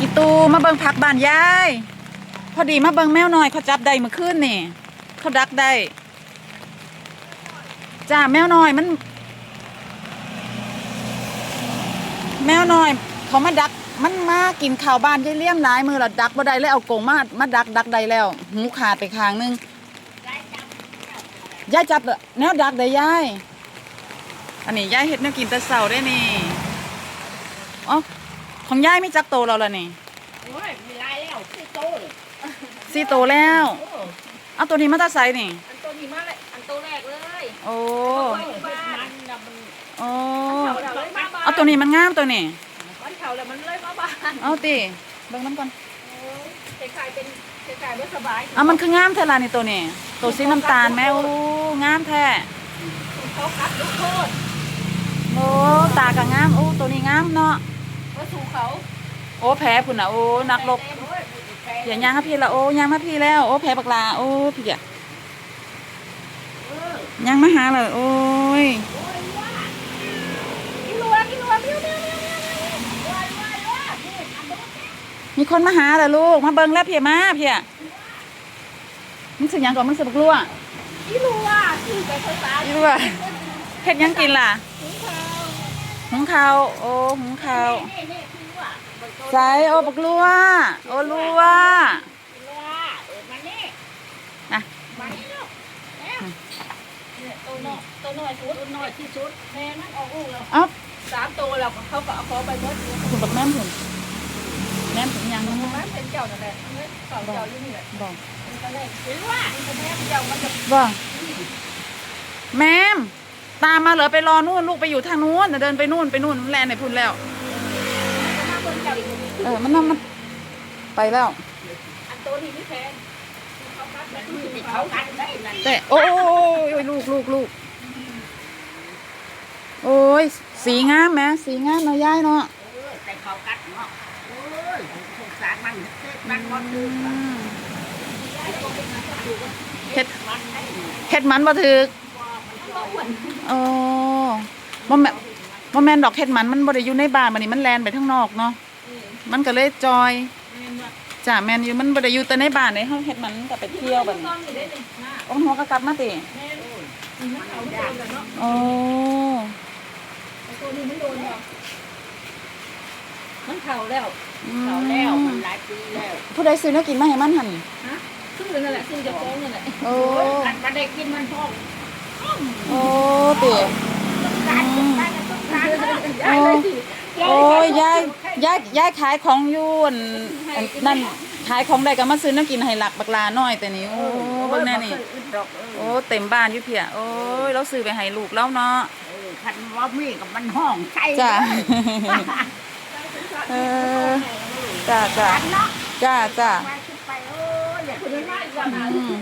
อีตูมาเบิ่งผักบ้านยาย พอดีมาเบิ่งแมวน้อยเขาจับได้เมื่อคืนนี่ เขาดักได้จ้าแมวน้อยมัน แมวน้อย เขามาดักมันมากินข้าวบ้านยายเลี้ยมหลายมือล้วดักบ่ได้เลยเอากงมามาดักดักได้แล้ว หูขาดไปข้างนึงยายจับเลยแนวดักได้ยายอันนี้ยายเฮ็ดแนวกินแต่เช้าได้นี่อ๋อ ของยายไม่จักโตแล้วล่ะนี่โอ้ยมีลายแล้วคือโตเลยสี่โตแล้วโอ้เอาตัวนี้มาตาไซนี่ อันโตนี้มาเลยอันโตแรกเลยโอ้โอ้ยบ้านน่ะมันโอ้เขาแล้วเลยมาบ้านเอาตัวนี้มันงามตัวนี้มันเขาแล้วมันเลยมาบ้านเอาติเบิ่งมันก่อนโอ้ยคล้ายๆเป็นคล้ายๆว่าสบายเอามันคืองามแท้ล่ะนี่ตัวนี้ตัวสีน้ำตาลแม่โอ้งามแท้เขาคัดลูกโทษโอ้ตาก็งามโอ้ตัวนี้งามเนาะ ว่าสู่เขาโอ้แพ้พุ่นน่ะโอ้นักรบโอ้ยแพ้อย่าย่างมาพี่ละโอ้ย่างมาพี่แล้วโอ้แพ้บักลาโอ้พี่อะเออย่างมาหาเลยโอ้ยโอ้ยว่ากินรัวกินรัวเมียวเมียวเมียวเมียวเมียวว้ายว้ายว้ายนี่อันโตมีคนมาหาแล้วลูกมาเบิ่งแล้วพี่มาพี่อะมันสิหยังก่อนมันสิบักลัวกินรัวคือไปภาษาอีลัวเฮ็ดหยังกินล่ะถึงเขา หุงข้าวโอ้หุงข้าวนี่นี่คือว่ามันโตใส่โอ้บักลัวโอ้ลัวว่าเออมานี่นะมานี่ลูกเนี่ยเนี่ยตัวน้อยตัวน้อยสุดตัวน้อยที่สุดแม่มันออกลูกแล้วเอ้าสามตัวแล้วเขาก็เอาเขาไปหมดเลยคุณบักแม่มหุ่นแม่มหุ่นยังมัมันนมันเป็นเจ้านั่นแหละมันเลยเก่าเจ้าอยู่นี่แหละบอกมันก็เลยหรือว่ามันจะแม่เจ้ามันจะบอกแม่ม ตามมาเหรอไปรอนู่นลูกไปอยู่ทางนู้นเดินไปนู่นไปนู่นแลนในพุ่นแล้วมาเบิ่งเจ้าอีกเออมันน่ะมันไปแล้วอันตัวนี้ไม่แพงเขาคัดแบบนี้เขาคัดได้นั่นแต่โอ้ยโอ้ยโอ้ยลูกลูกลูกโอ้ยสีงามแหมสีงามเนาะยายเนาะเออแต่เขาคัดเนาะโอ้ยสงสารมันเฮ็ดมันบ่ถืออืมเฮ็ดมันให้เฮ็ดมันบ่ถึกบ่ อ้วนโอ้บ่แม่นบ่แม่นดอกเฮ็ดมันมันบ่ได้อยู่ในบ้านมันนี่มันแลนไปข้างนอกเนาะอืมมันก็เลยจอยแม่นว่าจ้ะแม่นอยู่มันบ่ได้อยู่แต่ในบ้านในเฮาเฮ็ดมันก็ไปเที่ยวแบบต้นี้องอยู่ได้นี่นะโอ้หัวก็กลับมาติแม่นมันเอาโดนแล้วเนาะโอ้ตัวนี้มันโดนแล้ว มันเข่าแล้วอืเข่าแล้วมมันหลายปีแล้วผู้ใดซื้อแนวกินมาให้มันหั่นฮะซึ่งนั่นแหละซึ่งจะฟ้องนั่นแหละโอ้อันมันได้กินมันท้อง โอ้ติการการต้องการโอ้โอ้ยยายยายยายขายของอยู่อั่นอันนั่นขายของได้ก็มาซื้อแนวกินให้หลักบักลาน้อยแต่นี่โอ้เบิ่งแน่นี่โอ้เต็มบ้านอยู่เพียโอ้ยเราซื้อไปให้ลูกแล้วเนาะคันว่ามีกับมันห้องใช่จ้ะเออจ้าจ้าเนาะจ้าจ้าไปขึ้นไปโอ้ยอย่าคุณไม่มาอีกแล้วนะอืม